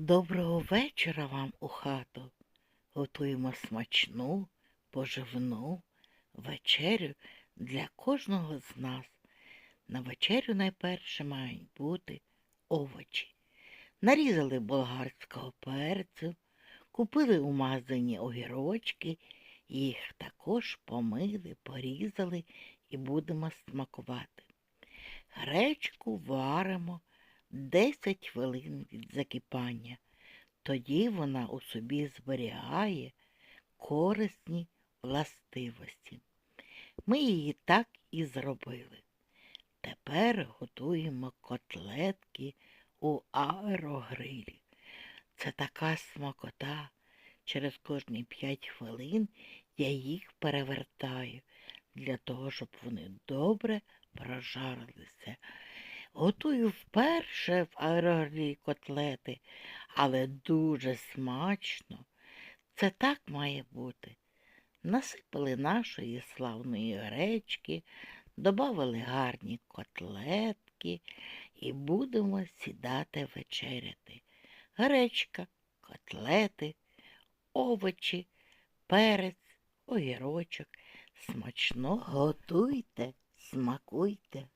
Доброго вечора вам у хату. Готуємо смачну, поживну вечерю для кожного з нас. На вечерю найперше мають бути овочі. Нарізали болгарського перцю, купили у магазині огірочки, їх також помили, порізали і будемо смакувати. Гречку варимо 10 хвилин від закипання. Тоді вона у собі зберігає корисні властивості. Ми її так і зробили. Тепер готуємо котлетки у аерогрилі. Це така смакота. Через кожні 5 хвилин я їх перевертаю для того, щоб вони добре прожарилися. Готую вперше в аерогрілі котлети, але дуже смачно. Це так має бути. Насипали нашої славної гречки, додали гарні котлетки і будемо сідати вечеряти. Гречка, котлети, овочі, перець, огірочок. Смачно готуйте, смакуйте.